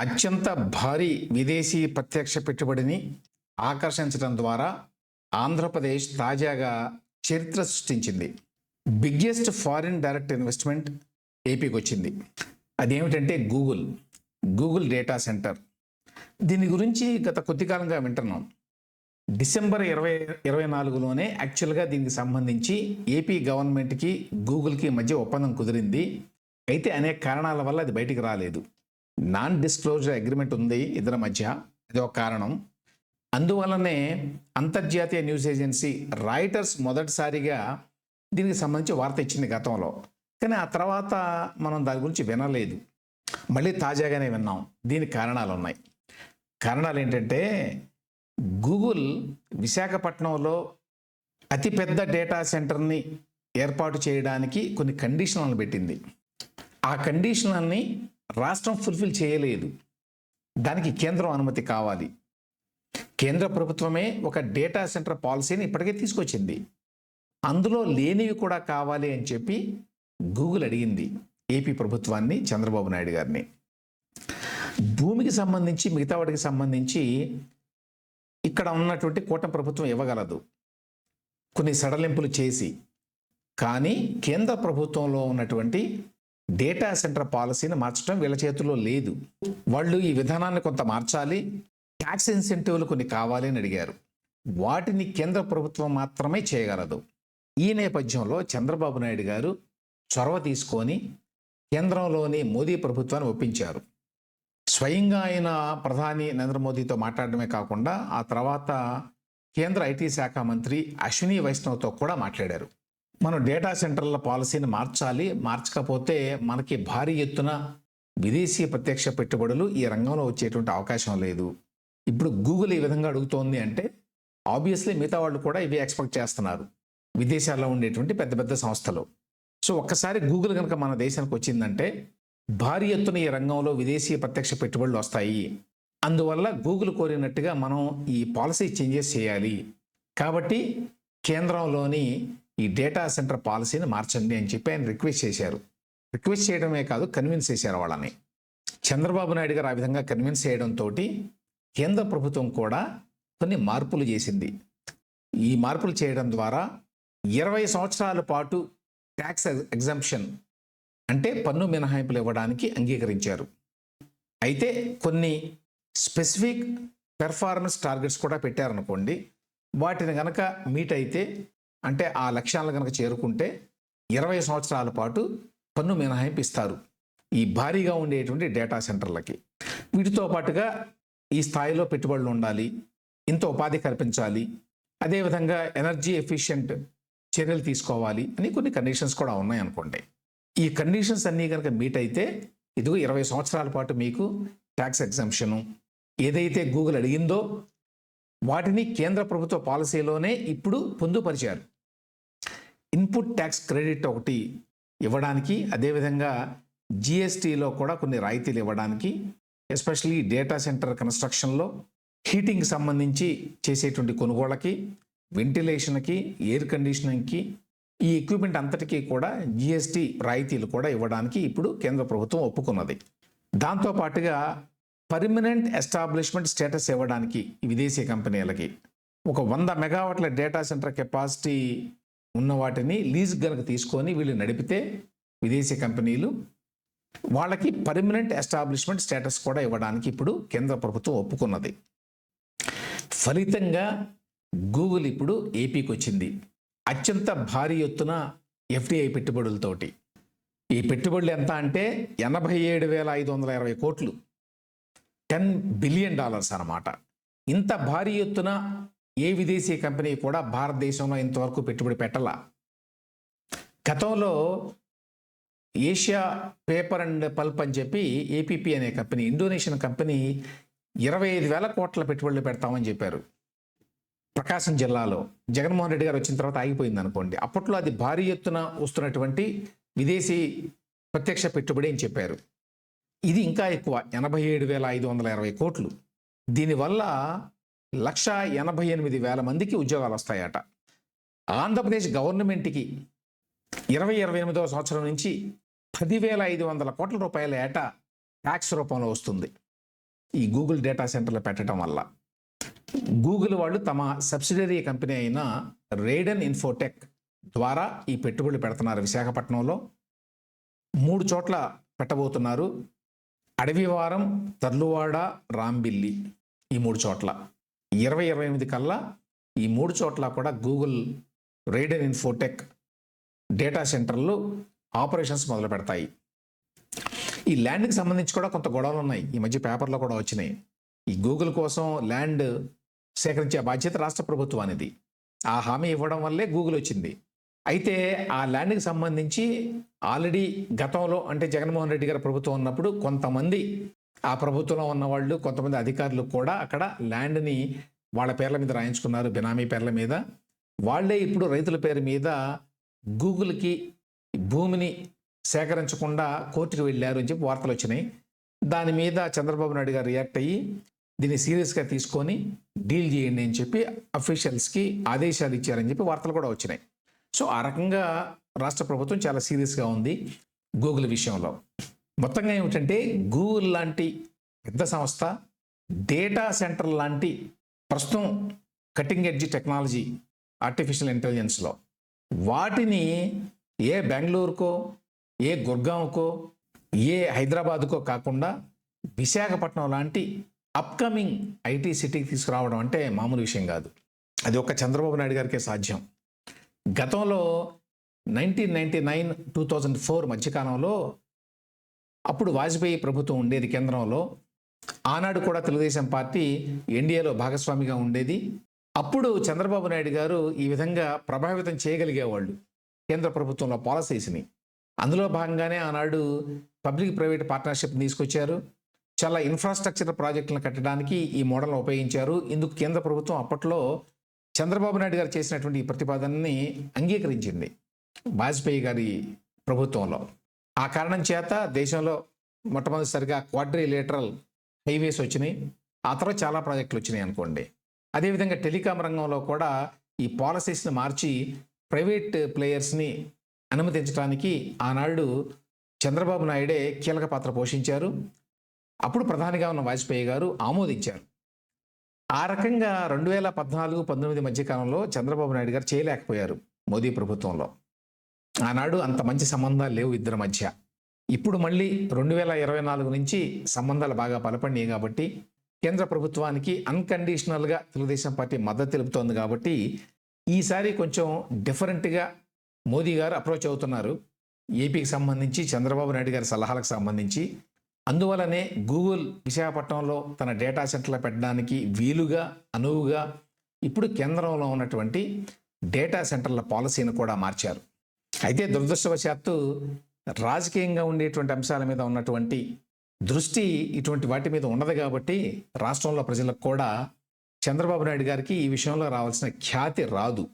అత్యంత భారీ విదేశీ ప్రత్యక్ష పెట్టుబడిని ఆకర్షించడం ద్వారా ఆంధ్రప్రదేశ్ తాజాగా చరిత్ర సృష్టించింది. బిగ్గెస్ట్ ఫారిన్ డైరెక్ట్ ఇన్వెస్ట్మెంట్ ఏపీకి వచ్చింది. అదేమిటంటే గూగుల్. Google data centre. దీని గురించి గత కొద్ది కాలంగా వింటున్నాం. డిసెంబర్ ఇరవై ఇరవై నాలుగులోనే యాక్చువల్గా దీనికి సంబంధించి ఏపీ గవర్నమెంట్కి గూగుల్కి మధ్య ఒప్పందం కుదిరింది. అయితే అనేక కారణాల వల్ల అది బయటికి రాలేదు. నాన్ డిస్క్లోజర్ అగ్రిమెంట్ ఉంది ఇద్దరి మధ్య. అది ఒక కారణం. అందువలనే అంతర్జాతీయ న్యూస్ ఏజెన్సీ రాయిటర్స్ మొదటిసారిగా దీనికి సంబంధించి వార్త ఇచ్చింది గతంలో. కానీ ఆ తర్వాత మనం దాని గురించి వినలేదు. మళ్ళీ తాజాగానే విన్నాం. దీనికి కారణాలు ఉన్నాయి. కారణాలు ఏంటంటే గూగుల్ విశాఖపట్నంలో అతిపెద్ద డేటా సెంటర్ని ఏర్పాటు చేయడానికి కొన్ని కండిషన్లను పెట్టింది. ఆ కండిషన్లని రాష్ట్రం ఫుల్ఫిల్ చేయలేదు. దానికి కేంద్రం అనుమతి కావాలి. కేంద్ర ప్రభుత్వమే ఒక డేటా సెంటర్ పాలసీని ఇప్పటికే తీసుకొచ్చింది. అందులో లేనివి కూడా కావాలి అని చెప్పి గూగుల్ అడిగింది. ఏపీ ప్రభుత్వాన్ని చంద్రబాబు నాయుడు గారిని. భూమికి సంబంధించి మిగతా వాటికి సంబంధించి ఇక్కడ ఉన్నటువంటి కూటమి ప్రభుత్వం ఇవ్వగలదు. కొన్ని సడలింపులు చేసి. కానీ కేంద్ర ప్రభుత్వంలో ఉన్నటువంటి డేటా సెంటర్ పాలసీని మార్చడం వీళ్ళ చేతుల్లో లేదు. వాళ్ళు ఈ విధానాన్ని కొంత మార్చాలి. ట్యాక్స్ ఇన్సెంటివ్లు కొన్ని కావాలి అని అడిగారు. వాటిని కేంద్ర ప్రభుత్వం మాత్రమే చేయగలదు. ఈ నేపథ్యంలో చంద్రబాబు నాయుడు గారు చొరవ తీసుకొని కేంద్రంలోని మోదీ ప్రభుత్వాన్ని ఒప్పించారు. స్వయంగా ఆయన ప్రధాని నరేంద్ర మోదీతో మాట్లాడడమే కాకుండా ఆ తర్వాత కేంద్ర ఐటీ శాఖ మంత్రి అశ్విని వైష్ణవ్తో కూడా మాట్లాడారు. మనం డేటా సెంటర్ల పాలసీని మార్చాలి. మార్చకపోతే మనకి భారీ ఎత్తున విదేశీ ప్రత్యక్ష పెట్టుబడులు ఈ రంగంలో వచ్చేటువంటి అవకాశం లేదు. ఇప్పుడు గూగుల్ ఈ విధంగా అడుగుతోంది అంటే ఆబ్వియస్లీ మిగతా వాళ్ళు కూడా ఇవి ఎక్స్పెక్ట్ చేస్తున్నారు. విదేశాల్లో ఉండేటువంటి పెద్ద పెద్ద సంస్థలు. సో ఒక్కసారి గూగుల్ కనుక మన దేశానికి వచ్చిందంటే భారీ ఎత్తున ఈ రంగంలో విదేశీ ప్రత్యక్ష పెట్టుబడులు వస్తాయి. అందువల్ల గూగుల్ కోరినట్టుగా మనం ఈ పాలసీ చేంజెస్ చేయాలి. కాబట్టి కేంద్రంలోని ఈ డేటా సెంటర్ పాలసీని మార్చండి అని చెప్పి ఆయన రిక్వెస్ట్ చేశారు. రిక్వెస్ట్ చేయడమే కాదు కన్విన్స్ చేశారు వాళ్ళని. చంద్రబాబు నాయుడు గారు ఆ విధంగా కన్విన్స్ చేయడంతో కేంద్ర ప్రభుత్వం కూడా కొన్ని మార్పులు చేసింది. ఈ మార్పులు చేయడం ద్వారా ఇరవై సంవత్సరాల పాటు ట్యాక్స్ ఎగ్జంప్షన్ అంటే పన్ను మినహాయింపులు ఇవ్వడానికి అంగీకరించారు. అయితే కొన్ని స్పెసిఫిక్ పెర్ఫార్మెన్స్ టార్గెట్స్ కూడా పెట్టారనుకోండి వాటిని కనుక మీట్ అయితే అంటే ఆ లక్ష్యాలను కనుక చేరుకుంటే ఇరవై సంవత్సరాల పాటు పన్ను మినహాయింపు ఇస్తారు ఈ భారీగా ఉండేటువంటి డేటా సెంటర్లకి. వీటితో పాటుగా ఈ స్థాయిలో పెట్టుబడులు ఉండాలి ఇంత ఉపాధి కల్పించాలి అదేవిధంగా ఎనర్జీ ఎఫిషియంట్ చర్యలు తీసుకోవాలి అని కొన్ని కండిషన్స్ కూడా ఉన్నాయి అనుకోండి. ఈ కండిషన్స్ అన్నీ కనుక మీట్ అయితే ఇదిగో ఇరవై సంవత్సరాల పాటు మీకు ట్యాక్స్ ఎగ్జంప్షను ఏదైతే గూగుల్ అడిగిందో వాటిని కేంద్ర ప్రభుత్వ పాలసీలోనే ఇప్పుడు పొందుపరిచారు. ఇన్పుట్ ట్యాక్స్ క్రెడిట్ ఒకటి ఇవ్వడానికి అదేవిధంగా జిఎస్టీలో కూడా కొన్ని రాయితీలు ఇవ్వడానికి ఎస్పెషల్లీ డేటా సెంటర్ కన్స్ట్రక్షన్లో హీటింగ్ సంబంధించి చేసేటువంటి కొనుగోళ్ళకి వెంటిలేషన్కి ఎయిర్ కండిషనింగ్కి ఈ ఎక్విప్మెంట్ అంతటికీ కూడా జిఎస్టీ రాయితీలు కూడా ఇవ్వడానికి ఇప్పుడు కేంద్ర ప్రభుత్వం ఒప్పుకున్నది. దాంతో పాటుగా పర్మనెంట్ ఎస్టాబ్లిష్మెంట్ స్టేటస్ ఇవ్వడానికి విదేశీ కంపెనీలకి ఒక వంద మెగావాట్ల డేటా సెంటర్ కెపాసిటీ ఉన్న వాటిని లీజ్ గనక తీసుకొని వీళ్ళు నడిపితే విదేశీ కంపెనీలు వాళ్ళకి పర్మనెంట్ ఎస్టాబ్లిష్మెంట్ స్టేటస్ కూడా ఇవ్వడానికి ఇప్పుడు కేంద్ర ప్రభుత్వం ఒప్పుకున్నది. ఫలితంగా గూగుల్ ఇప్పుడు ఏపీకి వచ్చింది. అత్యంత భారీ ఎత్తున ఎఫ్డిఐ పెట్టుబడులతోటి. ఈ పెట్టుబడులు ఎంత అంటే ఎనభై ఏడు వేల ఐదు వందల ఇరవై కోట్లు. టెన్ బిలియన్ డాలర్స్ అన్నమాట. ఇంత భారీ ఎత్తున ఏ విదేశీ కంపెనీ కూడా భారతదేశంలో ఇంతవరకు పెట్టుబడి పెట్టాల. గతంలో ఏషియా పేపర్ అండ్ పల్ప్ అని చెప్పి ఏపీపీ అనే కంపెనీ ఇండోనేషియన్ కంపెనీ ఇరవై ఐదు వేల కోట్ల పెట్టుబడులు పెడతామని చెప్పారు. ప్రకాశం జిల్లాలో జగన్మోహన్ రెడ్డి గారు వచ్చిన తర్వాత ఆగిపోయింది అనుకోండి. అప్పట్లో అది భారీ ఎత్తున వస్తున్నటువంటి విదేశీ ప్రత్యక్ష పెట్టుబడి అని చెప్పారు. ఇది ఇంకా ఎక్కువ ఎనభై ఏడు వేల ఐదు వందల ఇరవై కోట్లు. దీనివల్ల లక్ష ఎనభై ఎనిమిది వేల మందికి ఉద్యోగాలు వస్తాయట. ఆంధ్రప్రదేశ్ గవర్నమెంట్కి ఇరవై ఇరవై ఎనిమిదవ సంవత్సరం నుంచి పదివేల ఐదు వందల కోట్ల రూపాయల ఏటా ట్యాక్స్ రూపంలో వస్తుంది. ఈ గూగుల్ డేటా సెంటర్లు పెట్టడం వల్ల. గూగుల్ వాళ్ళు తమ సబ్సిడరీ కంపెనీ అయిన రేడన్ ఇన్ఫోటెక్ ద్వారా ఈ పెట్టుబడులు పెడుతున్నారు విశాఖపట్నంలో. మూడు చోట్ల పెట్టబోతున్నారు. అడవివారం తర్లువాడ రాంబిల్లి ఈ మూడు చోట్ల. ఇరవై ఇరవై ఎనిమిది కల్లా ఈ మూడు చోట్ల కూడా గూగుల్ రేడియన్ ఇన్ఫోటెక్ డేటా సెంటర్లు ఆపరేషన్స్ మొదలు పెడతాయి. ఈ ల్యాండ్కి సంబంధించి కూడా కొంత గొడవలు ఉన్నాయి. ఈ మధ్య పేపర్లో కూడా వచ్చినాయి. ఈ గూగుల్ కోసం ల్యాండ్ సేకరించే బాధ్యత రాష్ట్ర ప్రభుత్వానిది ఆ హామీ ఇవ్వడం వల్లే గూగుల్ వచ్చింది. అయితే ఆ ల్యాండ్కి సంబంధించి ఆల్రెడీ గతంలో అంటే జగన్మోహన్ రెడ్డి గారి ప్రభుత్వం ఉన్నప్పుడు కొంతమంది ఆ ప్రభుత్వంలో ఉన్న వాళ్ళు కొంతమంది అధికారులు కూడా అక్కడ ల్యాండ్ని వాళ్ళ పేర్ల మీద రాయించుకున్నారు బినామీ పేర్ల మీద. వాళ్ళే ఇప్పుడు రైతుల పేరు మీద గూగుల్కి భూమిని సేకరించకుండా కోర్టుకు వెళ్ళారు అని చెప్పి వార్తలు వచ్చినాయి. దాని మీద చంద్రబాబు నాయుడు గారు రియాక్ట్ అయ్యి దీన్ని సీరియస్గా తీసుకొని డీల్ చేయండి అని చెప్పి అఫీషియల్స్కి ఆదేశాలు ఇచ్చారని చెప్పి వార్తలు కూడా వచ్చినాయి. సో ఆ రకంగా రాష్ట్ర ప్రభుత్వం చాలా సీరియస్గా ఉంది గూగుల్ విషయంలో. మొత్తంగా ఏమిటంటే గూగుల్ లాంటి పెద్ద సంస్థ డేటా సెంటర్ లాంటి ప్రస్తుతం కటింగ్ ఎడ్జ్ టెక్నాలజీ ఆర్టిఫిషియల్ ఇంటెలిజెన్స్లో వాటిని ఏ బెంగళూరుకో ఏ గుర్గాంకో ఏ హైదరాబాద్కో కాకుండా విశాఖపట్నం లాంటి అప్కమింగ్ ఐటీ సిటీకి తీసుకురావడం అంటే మామూలు విషయం కాదు. అది ఒక చంద్రబాబు నాయుడు గారికే సాధ్యం. గతంలో nineteen ninety nine two thousand four మధ్యకాలంలో అప్పుడు వాజ్పేయి ప్రభుత్వం ఉండేది కేంద్రంలో. ఆనాడు కూడా తెలుగుదేశం పార్టీ ఎన్డీఏలో భాగస్వామిగా ఉండేది. అప్పుడు చంద్రబాబు నాయుడు గారు ఈ విధంగా ప్రభావితం చేయగలిగేవాళ్ళు కేంద్ర ప్రభుత్వంలో పాలసీస్ని. అందులో భాగంగానే ఆనాడు పబ్లిక్ ప్రైవేట్ పార్ట్నర్షిప్ తీసుకొచ్చారు. చాలా ఇన్ఫ్రాస్ట్రక్చర్ ప్రాజెక్టులను కట్టడానికి ఈ మోడల్ని ఉపయోగించారు. ఇందుకు కేంద్ర ప్రభుత్వం అప్పట్లో చంద్రబాబు నాయుడు గారు చేసినటువంటి ఈ ప్రతిపాదనని అంగీకరించింది వాజ్పేయి గారి ప్రభుత్వంలో. ఆ కారణం చేత దేశంలో మొట్టమొదటిసారిగా క్వాడ్రిలేటరల్ హైవేస్ వచ్చినాయి. ఆ తర్వాత చాలా ప్రాజెక్టులు వచ్చినాయి అనుకోండి. అదేవిధంగా టెలికాం రంగంలో కూడా ఈ పాలసీస్ని మార్చి ప్రైవేట్ ప్లేయర్స్ని అనుమతించడానికి ఆనాడు చంద్రబాబు నాయుడే కీలక పాత్ర పోషించారు. అప్పుడు ప్రధానిగా ఉన్న వాజ్పేయి గారు ఆమోదించారు. ఆ రకంగా రెండు వేల పద్నాలుగు పంతొమ్మిది మధ్యకాలంలో చంద్రబాబు నాయుడు గారు చేయలేకపోయారు మోదీ ప్రభుత్వంలో. ఆనాడు అంత మంచి సంబంధాలు లేవు ఇద్దరి మధ్య. ఇప్పుడు మళ్ళీ రెండు వేల ఇరవై నాలుగు నుంచి సంబంధాలు బాగా బలపడినాయి కాబట్టి కేంద్ర ప్రభుత్వానికి అన్కండిషనల్గా తెలుగుదేశం పార్టీ మద్దతు తెలుపుతోంది కాబట్టి ఈసారి కొంచెం డిఫరెంట్గా మోదీ గారు అప్రోచ్ అవుతున్నారు. ఏపీకి సంబంధించి చంద్రబాబు నాయుడు గారి సలహాలకు సంబంధించి. అందువలనే గూగుల్ విశాఖపట్నంలో తన డేటా సెంటర్లు పెట్టడానికి వీలుగా అనువుగా ఇప్పుడు కేంద్రంలో ఉన్నటువంటి డేటా సెంటర్ల పాలసీని కూడా మార్చారు. అయితే దురదృష్టవశాత్తు రాజకీయంగా ఉండేటువంటి అంశాల మీద ఉన్నటువంటి దృష్టి ఇటువంటి వాటి మీద ఉండదు కాబట్టి రాష్ట్రంలో ప్రజలకు కూడా చంద్రబాబు నాయుడు గారికి ఈ విషయంలో రావాల్సిన ఖ్యాతి రాదు.